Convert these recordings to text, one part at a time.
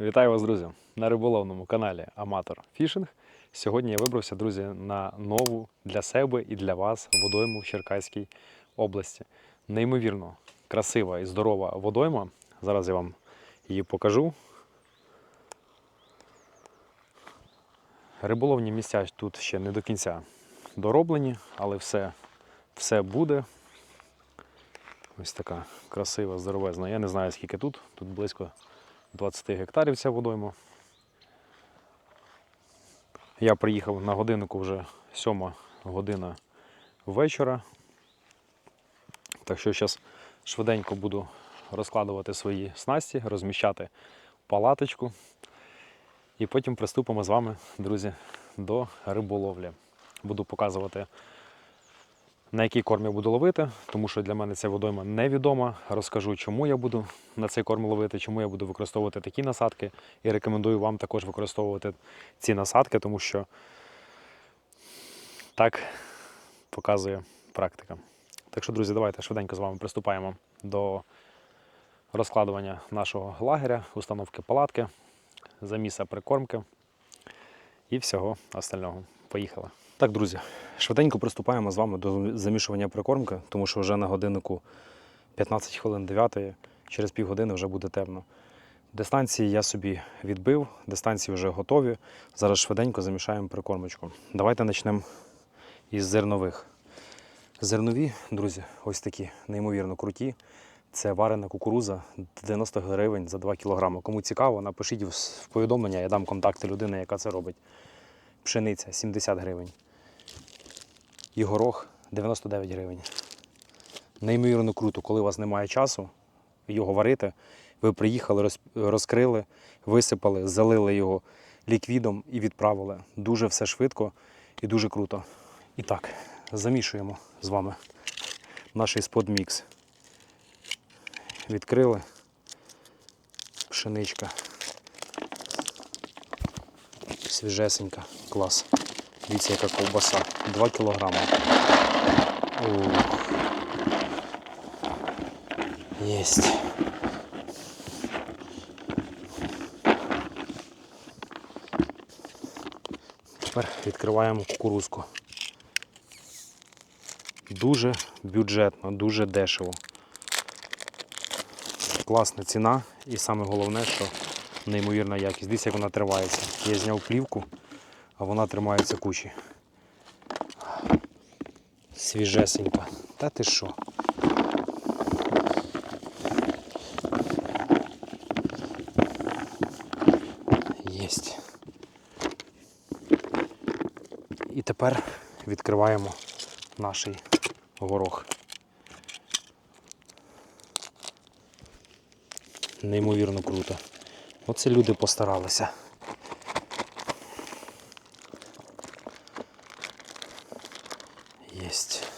Вітаю вас, друзі, на риболовному каналі Аматор Фішинг. Сьогодні я вибрався, друзі, на нову для себе і для вас водойму в Черкаській області. Неймовірно красива і здорова водойма. Зараз я вам її покажу. Риболовні місця тут ще не до кінця дороблені, але все, все буде. Ось така красива, здоровезна. Я не знаю, скільки тут. Тут близько 20 гектарів ця водойма. Я приїхав на годиннику вже 7 година вечора. Так що зараз швиденько буду розкладувати свої снасті, розміщати палаточку. І потім приступимо з вами, друзі, до риболовлі. Буду показувати, на який корм я буду ловити, тому що для мене ця водойма невідома. Розкажу, чому я буду на цей корм ловити, чому я буду використовувати такі насадки. І рекомендую вам також використовувати ці насадки, тому що так показує практика. Так що, друзі, давайте швиденько з вами приступаємо до розкладування нашого лагеря, установки палатки, заміса прикормки і всього остального. Поїхали. Так, друзі, швиденько приступаємо з вами до замішування прикормки, тому що вже на годиннику 15 хвилин 9, через півгодини вже буде темно. Дистанції я собі відбив, дистанції вже готові. Зараз швиденько замішаємо прикормочку. Давайте почнемо із зернових. Зернові, друзі, ось такі неймовірно круті. Це варена кукуруза 90 гривень за 2 кг. Кому цікаво, напишіть в повідомлення, я дам контакти людини, яка це робить. Пшениця 70 гривень. І горох 99 гривень. Неймовірно круто, коли у вас немає часу його варити. Ви приїхали, розкрили, висипали, залили його ліквідом і відправили. Дуже все швидко і дуже круто. І так, замішуємо з вами наш сподмікс. Відкрили пшеничка. Свіжесенька, клас. Дивіться, яка ковбаса. 2 кілограми. Єсть. Тепер відкриваємо кукурузку. Дуже бюджетно, дуже дешево. Класна ціна і саме головне, що неймовірна якість. Дивіться, як вона тривається. Я зняв плівку, а вона тримається кучі. Свіжесенька. Та ти що? Єсть. І тепер відкриваємо наш горох. Неймовірно круто. Оце люди постаралися. Єсть.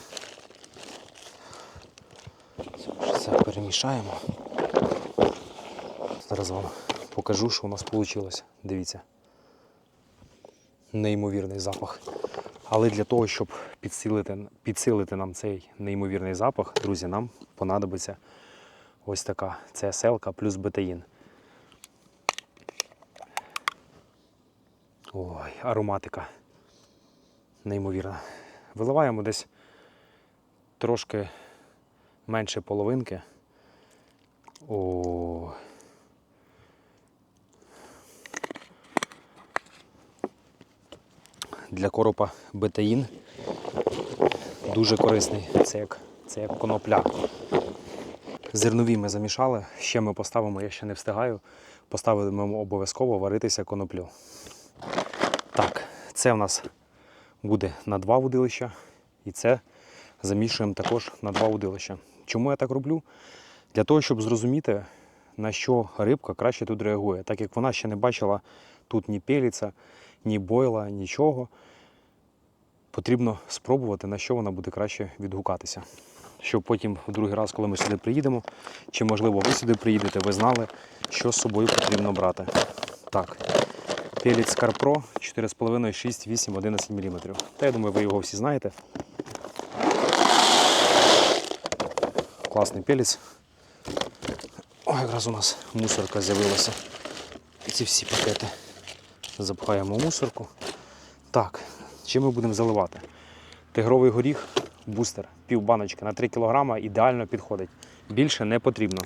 Це перемішаємо. Зараз вам покажу, що у нас вийшло. Дивіться. Неймовірний запах. Але для того, щоб підсилити, підсилити нам цей неймовірний запах, друзі, нам понадобиться ось така CSL плюс бетаїн. Ой, ароматика. Неймовірна. Виливаємо десь трошки менше половинки. О. Для коропа бетаїн дуже корисний. Це як, це як конопля. Зернові ми замішали, ще ми поставимо, я ще не встигаю. Поставимо обов'язково варитися коноплю. Так, це в нас буде на два удилища, і це замішуємо також на два удилища. Чому я так роблю? Для того, щоб зрозуміти, на що рибка краще тут реагує, так як вона ще не бачила тут ні пеліця, ні бойла, нічого. Потрібно спробувати, на що вона буде краще відгукатися. Щоб потім в другий раз, коли ми сюди приїдемо, чи можливо ви сюди приїдете, ви знали, що з собою потрібно брати. Так, Пелець Карпро 4,5, 6, 8, 11 мм. Та я думаю, ви його всі знаєте. Класний пелець. О, якраз у нас мусорка з'явилася. ці всі пакети запхаємо мусорку. Так, чим ми будемо заливати? Тигровий горіх, бустер, пів баночки на 3 кг ідеально підходить. Більше не потрібно.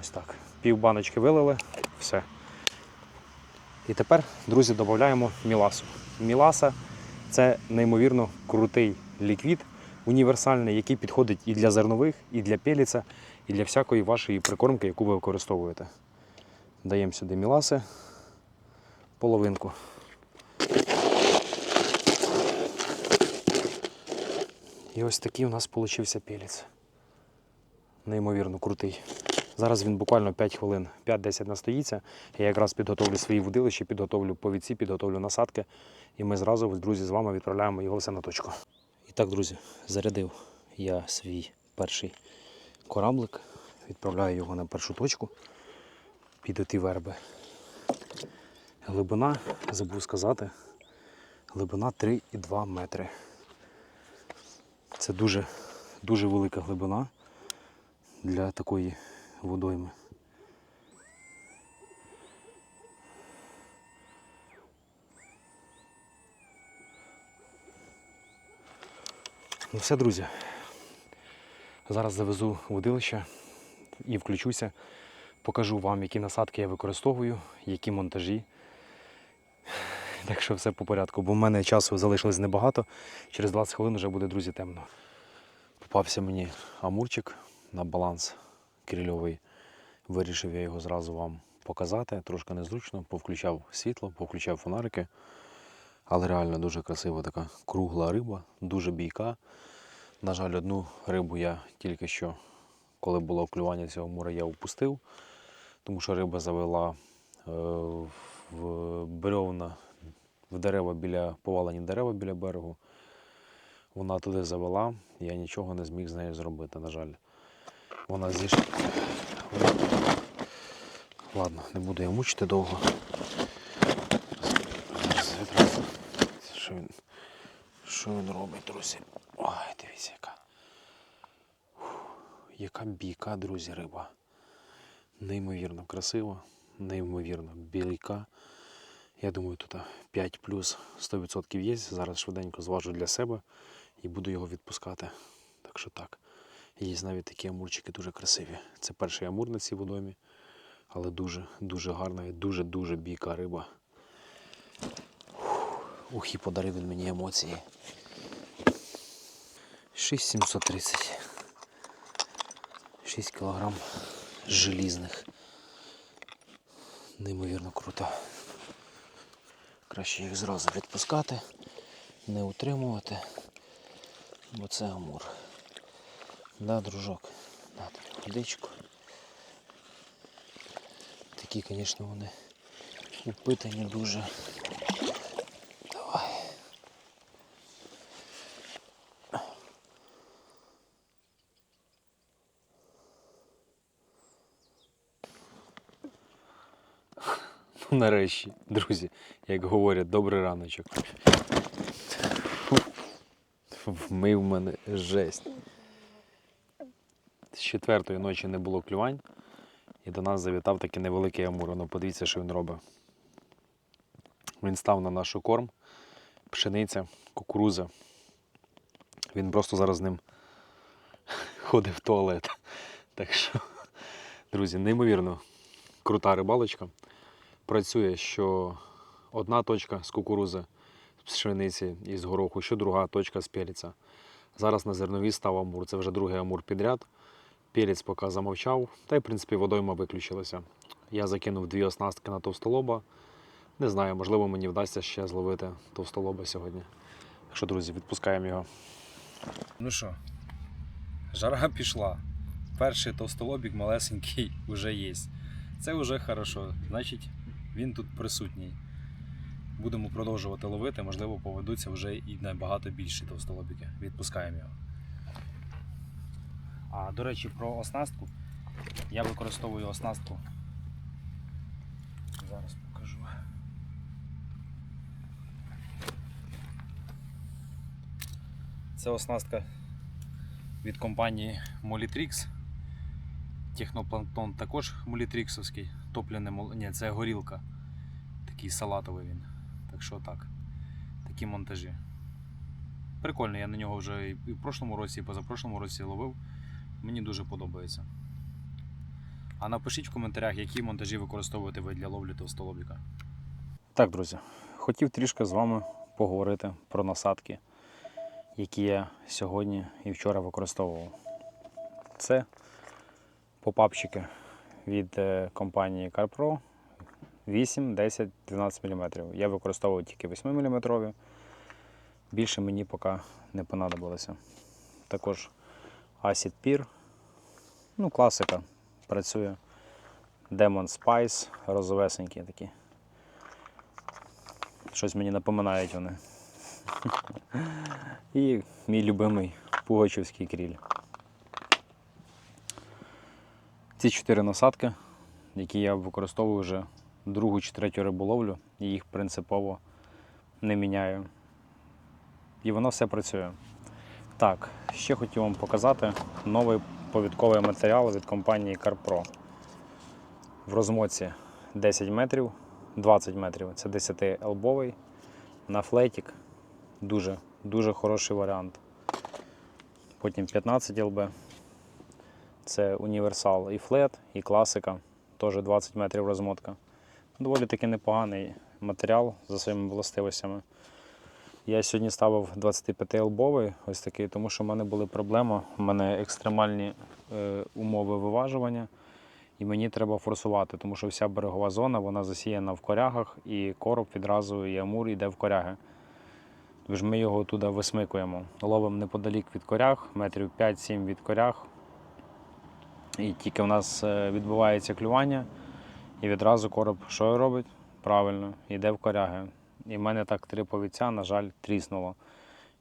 Ось так. Пів баночки вилили, все. І тепер, друзі, додаємо міласу. Міласа це неймовірно крутий ліквід, універсальний, який підходить і для зернових, і для пеліця, і для всякої вашої прикормки, яку ви використовуєте. Даємо сюди міласи, половинку. І ось такий у нас получився пелець. Неймовірно крутий. Зараз він буквально 5 хвилин, 5-10 настоїться. Я якраз підготовлю свої водилища, підготовлю повідці, підготовлю насадки. І ми зразу, друзі, з вами відправляємо його все на точку. І так, друзі, зарядив я свій перший кораблик, відправляю його на першу точку під оті верби. Глибина, забув сказати, глибина 3,2 метри. Це дуже, дуже велика глибина для такої водойми. Ну все, друзі. Зараз завезу водилище і включуся. Покажу вам, які насадки я використовую, які монтажі. Так що все по порядку, бо в мене часу залишилось небагато. Через 20 хвилин вже буде, друзі, темно. Попався мені амурчик на баланс крильовий. Вирішив я його зразу вам показати. Трошки незручно, повключав світло, повключав фонарики. Але реально дуже красива така кругла риба, дуже бійка. На жаль, одну рибу я тільки що, коли було клювання цього мура, я впустив, тому що риба завела е, в бревна, в дерева біля повалені дерева біля берегу. Вона туди завела, я нічого не зміг з нею зробити, на жаль. Вона зійшла. Ладно, не буду я мучити довго. Що він, що він робить, друзі? Ой, дивіться, яка. Яка бійка, друзі, риба. Неймовірно красива, неймовірно білійка. Я думаю, тут 5 плюс 100% є. Зараз швиденько зважу для себе і буду його відпускати. Так що так. Є навіть такі амурчики дуже красиві. Це перший амур на цій водомі, але дуже, дуже гарна і дуже-дуже бійка риба. Ух, і подарив він мені емоції. 6730. 6 кілограм желізних. Неймовірно круто. Краще їх зразу відпускати, не утримувати, бо це амур. Да, дружок, на тобі водичку. Такі, звісно, вони упитані дуже. Давай. Ну, нарешті, друзі, як говорять, добрий раночок. Вмив мене жесть. З четвертої ночі не було клювань, і до нас завітав такий невеликий амур. Ну, подивіться, що він робить. Він став на нашу корм, пшениця, кукуруза. Він просто зараз з ним ходить в туалет. Так що, друзі, неймовірно крута рибалочка. Працює, що одна точка з кукурузи, з пшениці і з гороху, що друга точка з пеліця. Зараз на зернові став амур. Це вже другий амур підряд. Пелець поки замовчав, та й в принципі водойма виключилася. Я закинув дві оснастки на товстолоба. Не знаю, можливо, мені вдасться ще зловити товстолоба сьогодні. Так що, друзі, відпускаємо його. Ну що, жара пішла. Перший товстолобік малесенький вже є. Це вже хорошо. Значить, він тут присутній. Будемо продовжувати ловити, можливо, поведуться вже і набагато більші товстолобіки. Відпускаємо його. А до речі, про оснастку. Я використовую оснастку. Зараз покажу. Це оснастка від компанії Molitrix. Технопланктон також мулітріксовський, топляне мол... Ні, це горілка. Такий салатовий він. Так що так. Такі монтажі. Прикольно, я на нього вже і в прошлому році, і позапрошлому році ловив. Мені дуже подобається. А напишіть в коментарях, які монтажі використовуєте ви для ловлі товстолобіка. Так, друзі, хотів трішки з вами поговорити про насадки, які я сьогодні і вчора використовував. Це попапчики від е, компанії CarPro 8, 10, 12 мм. Я використовував тільки 8 мм. Більше мені поки не понадобилося. Також Acid Peer. Ну, класика. Працює. Demon Spice, розовесенькі такі. Щось мені напоминають вони. І мій любимий пугачівський кріль. Ці чотири насадки, які я використовую вже другу чи третю риболовлю, і їх принципово не міняю. І воно все працює. Так, ще хотів вам показати новий повідковий матеріал від компанії CarPro. В розмотці 10 метрів, 20 метрів. Це 10 елбовий на флетік. Дуже, дуже хороший варіант. Потім 15 ЛБ. Це універсал і флет, і класика. Теж 20 метрів розмотка. Доволі таки непоганий матеріал за своїми властивостями. Я сьогодні ставив 25 лбовий, ось такий, тому що в мене були проблеми. У мене екстремальні е, умови виважування, і мені треба форсувати, тому що вся берегова зона вона засіяна в корягах, і короб відразу і амур йде в коряги. Тож ми його туди висмикуємо. Ловимо неподалік від коряг, метрів 5-7 від коряг. І тільки в нас е, відбувається клювання, і відразу короб що робить? Правильно, йде в коряги. І в мене так три повіця, на жаль, тріснуло.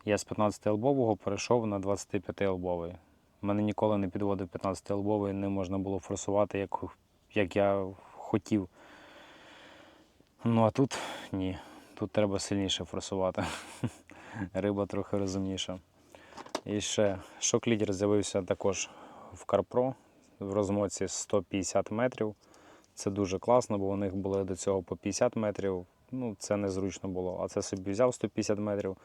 Я з 15 лбового перейшов на 25 лбовий. Мене ніколи не підводив 15 лбовий, не можна було форсувати, як, як я хотів. Ну а тут ні. Тут треба сильніше форсувати. Риба трохи розумніша. І ще шок-лідер з'явився також в CarPro в розмотці 150 метрів. Це дуже класно, бо у них були до цього по 50 метрів. Ну, це незручно було. А це собі взяв 150 метрів,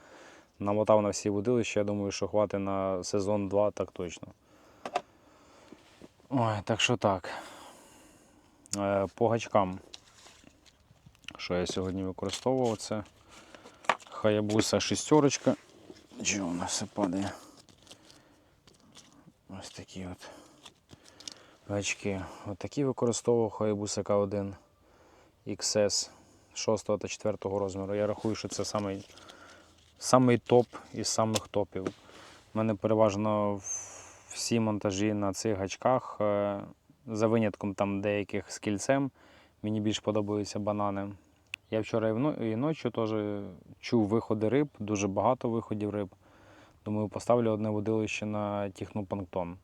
намотав на всі водилища. Я думаю, що хватить на сезон 2 так точно. Ой, так що так. Е, По гачкам. Що я сьогодні використовував, це Хаябуса шістерочка. Чого вона все падає? Ось такі от гачки. От такі використовував Hayabusa K1 XS 6 та 4 розміру. Я рахую, що це самий, самий топ із самих топів. У мене переважно всі монтажі на цих гачках, е, за винятком там деяких з кільцем. Мені більш подобаються банани. Я вчора і ночі теж чув виходи риб, дуже багато виходів риб. Думаю, поставлю одне водилище на технопланктон.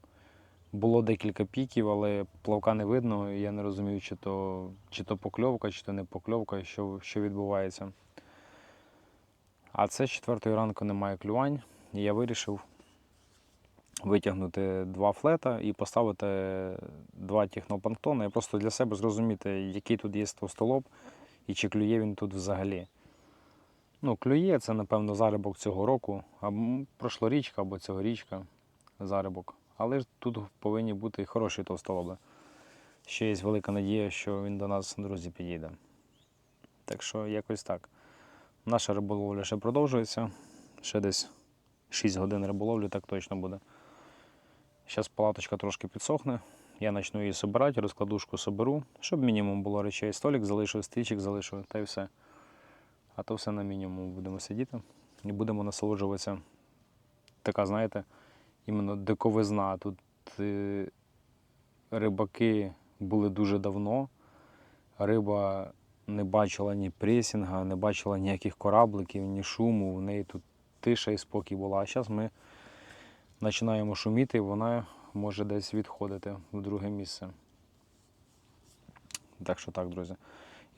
Було декілька піків, але плавка не видно, і я не розумію, чи то, чи то покльовка, чи то не покльовка, що, що відбувається. А це з четвертої ранку немає клювань, і я вирішив витягнути два флета і поставити два технопланктони, і просто для себе зрозуміти, який тут є товстолоб і чи клює він тут взагалі. Ну, клює, це, напевно, зарибок цього року, або прошлорічка, або цьогорічка зарибок. Але ж тут повинні бути і хороші товстолоби. Ще є велика надія, що він до нас, друзі, підійде. Так що якось так. Наша риболовля ще продовжується. Ще десь 6 годин риболовлі, так точно буде. Зараз палаточка трошки підсохне. Я почну її собирати, розкладушку соберу, щоб мінімум було речей. Столик залишу, стільчик залишу, та й все. А то все на мінімум будемо сидіти і будемо насолоджуватися. Така, знаєте, іменно диковизна. Тут е, рибаки були дуже давно. Риба не бачила ні пресінга, не бачила ніяких корабликів, ні шуму. В неї тут тиша і спокій була. А зараз ми починаємо шуміти, і вона може десь відходити в друге місце. Так що так, друзі.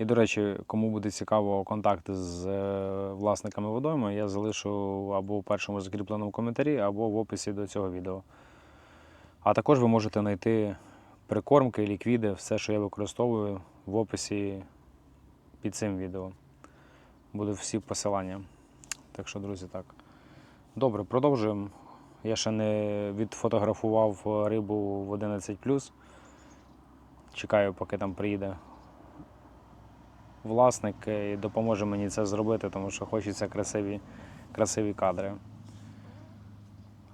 І, до речі, кому буде цікаво контакти з е, власниками водойми, я залишу або у першому закріпленому коментарі, або в описі до цього відео. А також ви можете знайти прикормки, ліквіди, все, що я використовую в описі під цим відео. Будуть всі посилання. Так що, друзі, так. Добре, продовжуємо. Я ще не відфотографував рибу в 11. Чекаю, поки там приїде власник і допоможе мені це зробити, тому що хочеться красиві, красиві кадри.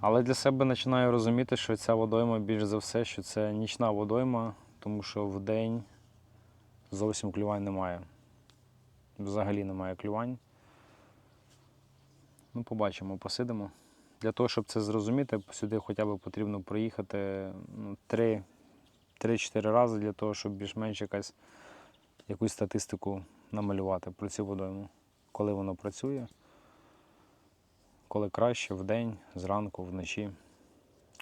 Але для себе починаю розуміти, що ця водойма більш за все, що це нічна водойма, тому що в день зовсім клювань немає. Взагалі немає клювань. Ну, побачимо, посидимо. Для того, щоб це зрозуміти, сюди хоча б потрібно проїхати ну, 3 3-4 рази для того, щоб більш-менш якась, якусь статистику намалювати про цю водойму. Коли воно працює, коли краще, вдень, зранку, вночі.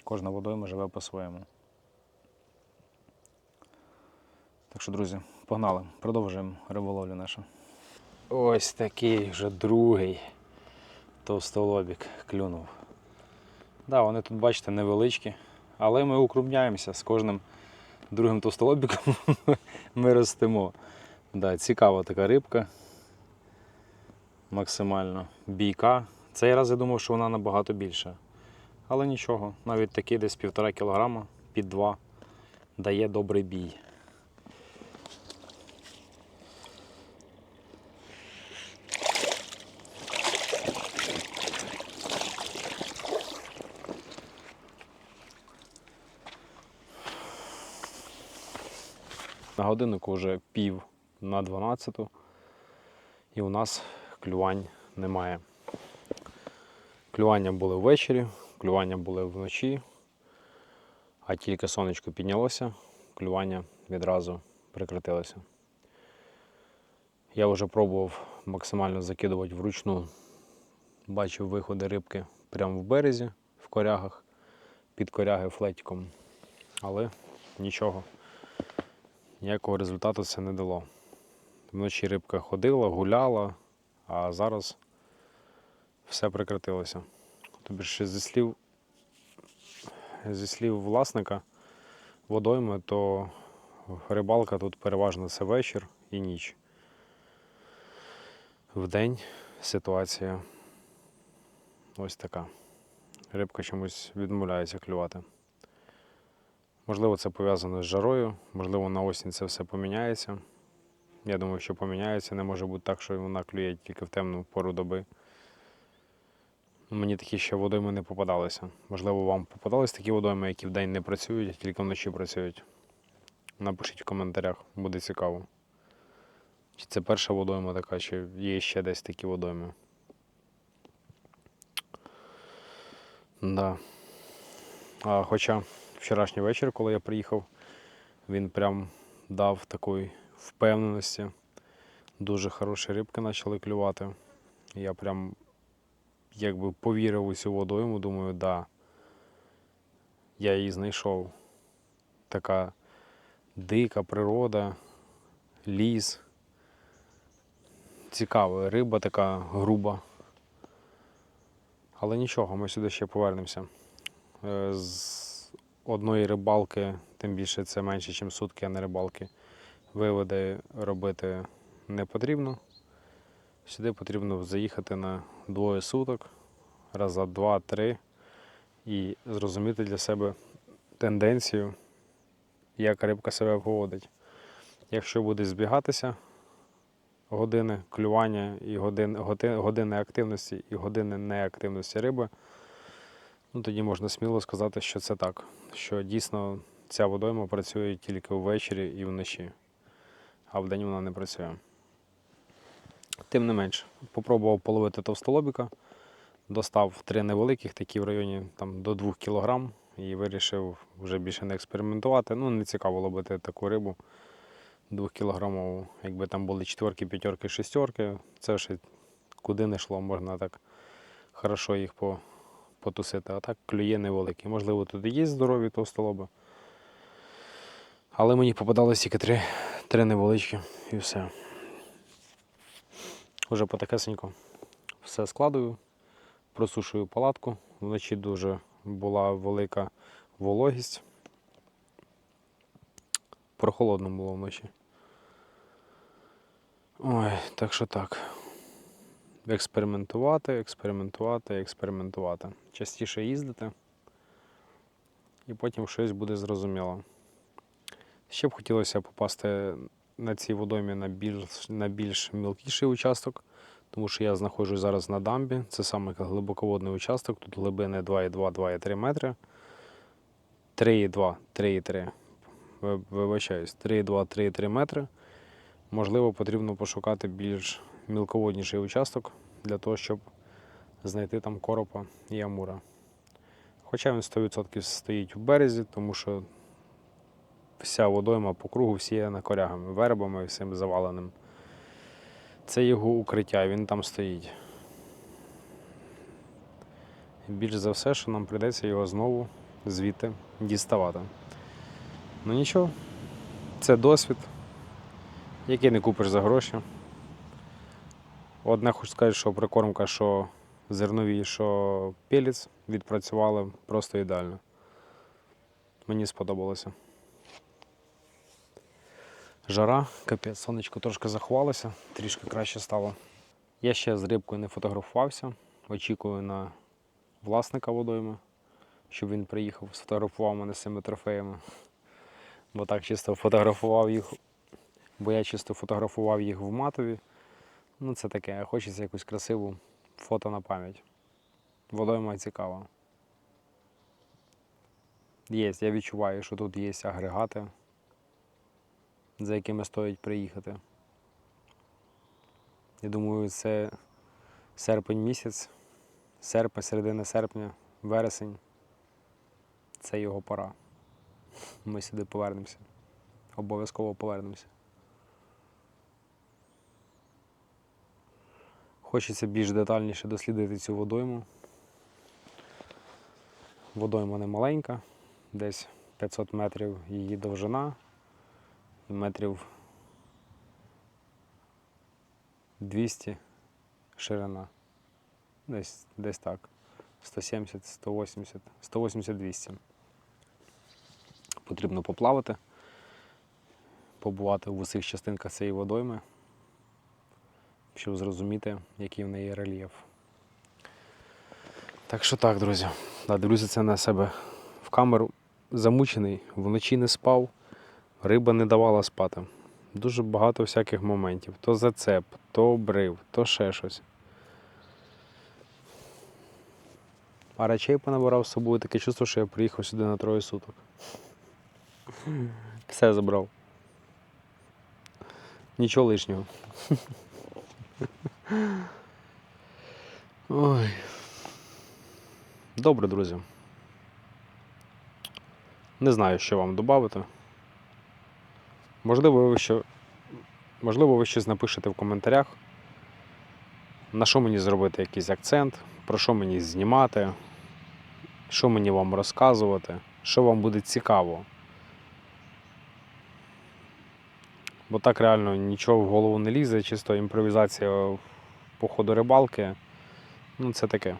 Кожна водойма живе по-своєму. Так що, друзі, погнали, продовжуємо риболовлю нашу. Ось такий вже другий товстолобік клюнув. Да, вони тут, бачите, невеличкі, але ми укрупняємося з кожним другим товстолобіком ми ростемо. Да, цікава така рибка. Максимально бійка. Цей раз я думав, що вона набагато більша. Але нічого, навіть такий десь півтора кілограма під два дає добрий бій. На годиннику вже пів на 12 і у нас клювань немає. Клювання були ввечері, клювання були вночі, а тільки сонечко піднялося, клювання відразу прекратилося. Я вже пробував максимально закидувати вручну, бачив виходи рибки прямо в березі, в корягах, під коряги флетиком, але нічого ніякого результату це не дало. Вночі рибка ходила, гуляла, а зараз все прекратилося. Тобі ще зі слів, зі слів власника водойми, то рибалка тут переважно це вечір і ніч. Вдень ситуація ось така. Рибка чомусь відмовляється клювати. Можливо, це пов'язано з жарою, можливо, на осінь це все поміняється. Я думаю, що поміняється. Не може бути так, що вона клює тільки в темну пору доби. Мені такі ще водойми не попадалися. Можливо, вам попадались такі водойми, які вдень не працюють, а тільки вночі працюють. Напишіть в коментарях, буде цікаво. Чи це перша водойма така, чи є ще десь такі водойми. Да. А, хоча вчорашній вечір, коли я приїхав, він прям дав такої впевненості. Дуже хороші рибки почали клювати. Я прям якби повірив у цю водойму, думаю, да, я її знайшов. Така дика природа, ліс. Цікава риба така груба. Але нічого, ми сюди ще повернемося. Е, З одної рибалки, тим більше це менше, ніж сутки, а не рибалки. Виводи робити не потрібно. Сюди потрібно заїхати на двоє суток, раз два-три, і зрозуміти для себе тенденцію, як рибка себе поводить. Якщо буде збігатися години клювання і години, години активності і години неактивності риби, ну, тоді можна сміло сказати, що це так. Що дійсно ця водойма працює тільки ввечері і вночі, а вдень вона не працює. Тим не менш, попробував половити товстолобіка, достав три невеликих, такі в районі там, до 2 кг, і вирішив вже більше не експериментувати. Ну, не цікаво ловити таку рибу 2 кілограмову. Якби там були четверки, п'ятерки, шестерки, це ще куди не йшло, можна так хорошо їх по, потусити. А так клює невеликий. Можливо, тут є здорові товстолоби. Але мені попадалось тільки три, невеличкі і все. Уже потихесенько все складую, просушую палатку. Вночі дуже була велика вологість. прохолодно було вночі. Ой, так що так. Експериментувати, експериментувати, експериментувати. Частіше їздити, і потім щось буде зрозуміло. Ще б хотілося попасти на цій водоймі на більш, на більш мілкіший участок, тому що я знаходжусь зараз на дамбі. Це саме глибоководний участок. Тут глибини 2,2-2,3 метри. 3,2, 3,3. Ви- Вибачаюсь, 3,2-3,3 метри. Можливо, потрібно пошукати більш мілководніший участок для того, щоб знайти там коропа і амура. Хоча він 100% стоїть в березі, тому що вся водойма по кругу всіяна корягами, вербами всім заваленим. Це його укриття, він там стоїть. Більш за все, що нам прийдеться його знову звідти діставати. Ну нічого, це досвід, який не купиш за гроші. Одне хочу сказати, що прикормка, що зернові, що пелець відпрацювали просто ідеально. Мені сподобалося. Жара, капець, сонечко трошки заховалося, трішки краще стало. Я ще з рибкою не фотографувався. Очікую на власника водойми, щоб він приїхав, сфотографував мене з цими трофеями. Бо так чисто фотографував їх, бо я чисто фотографував їх в матові. Ну, це таке, хочеться якусь красиву фото на пам'ять. Водойма цікава. Є, я відчуваю, що тут є агрегати, за якими стоїть приїхати. Я думаю, це серпень місяць, серпень, середина серпня, вересень. Це його пора. Ми сюди повернемося. Обов'язково повернемося. Хочеться більш детальніше дослідити цю водойму. Водойма не маленька, десь 500 метрів її довжина метрів 200 ширина. Десь, десь так. 170, 180, 180-200. Потрібно поплавати, побувати в усіх частинках цієї водойми, щоб зрозуміти, який в неї рельєф. Так що так, друзі. Да, дивлюся це на себе в камеру. Замучений, вночі не спав, риба не давала спати. Дуже багато всяких моментів. То зацеп, то обрив, то ще щось. А речей понабирав з собою таке чувство, що я приїхав сюди на троє суток. Все забрав. Нічого лишнього. Ой. Добре, друзі. Не знаю, що вам додати. Можливо, ви що... Можливо, ви щось напишете в коментарях. На що мені зробити якийсь акцент, про що мені знімати, що мені вам розказувати, що вам буде цікаво. Бо так реально нічого в голову не лізе, чисто імпровізація по ходу рибалки. Ну, це таке.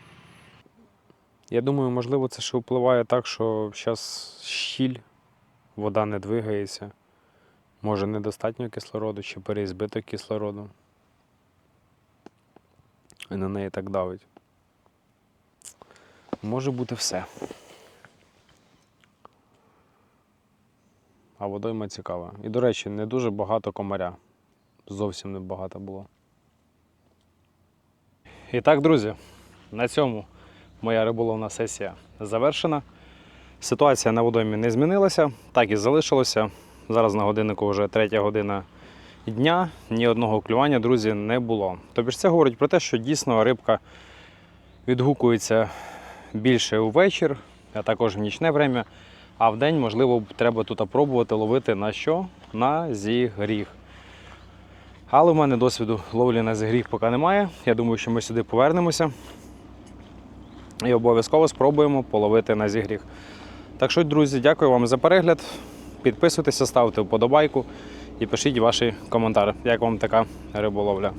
Я думаю, можливо, це ще впливає так, що зараз щіль, вода не двигається. Може, недостатньо кислороду чи переізбиток кислороду. І на неї так давить. Може бути все. А водойма цікава. І, до речі, не дуже багато комаря. Зовсім не багато було. І так, друзі, на цьому моя риболовна сесія завершена. Ситуація на водоймі не змінилася, так і залишилося. Зараз на годиннику вже третя година дня, ні одного клювання, друзі, не було. Тобто це говорить про те, що дійсно рибка відгукується більше у вечір, а також в нічне время. А в день, можливо, треба тут пробувати ловити на що? На зігріх. Але в мене досвіду ловлі на зігріх поки немає. Я думаю, що ми сюди повернемося і обов'язково спробуємо половити на зігріх. Так що, друзі, дякую вам за перегляд. Підписуйтеся, ставте вподобайку і пишіть ваші коментарі, як вам така риболовля.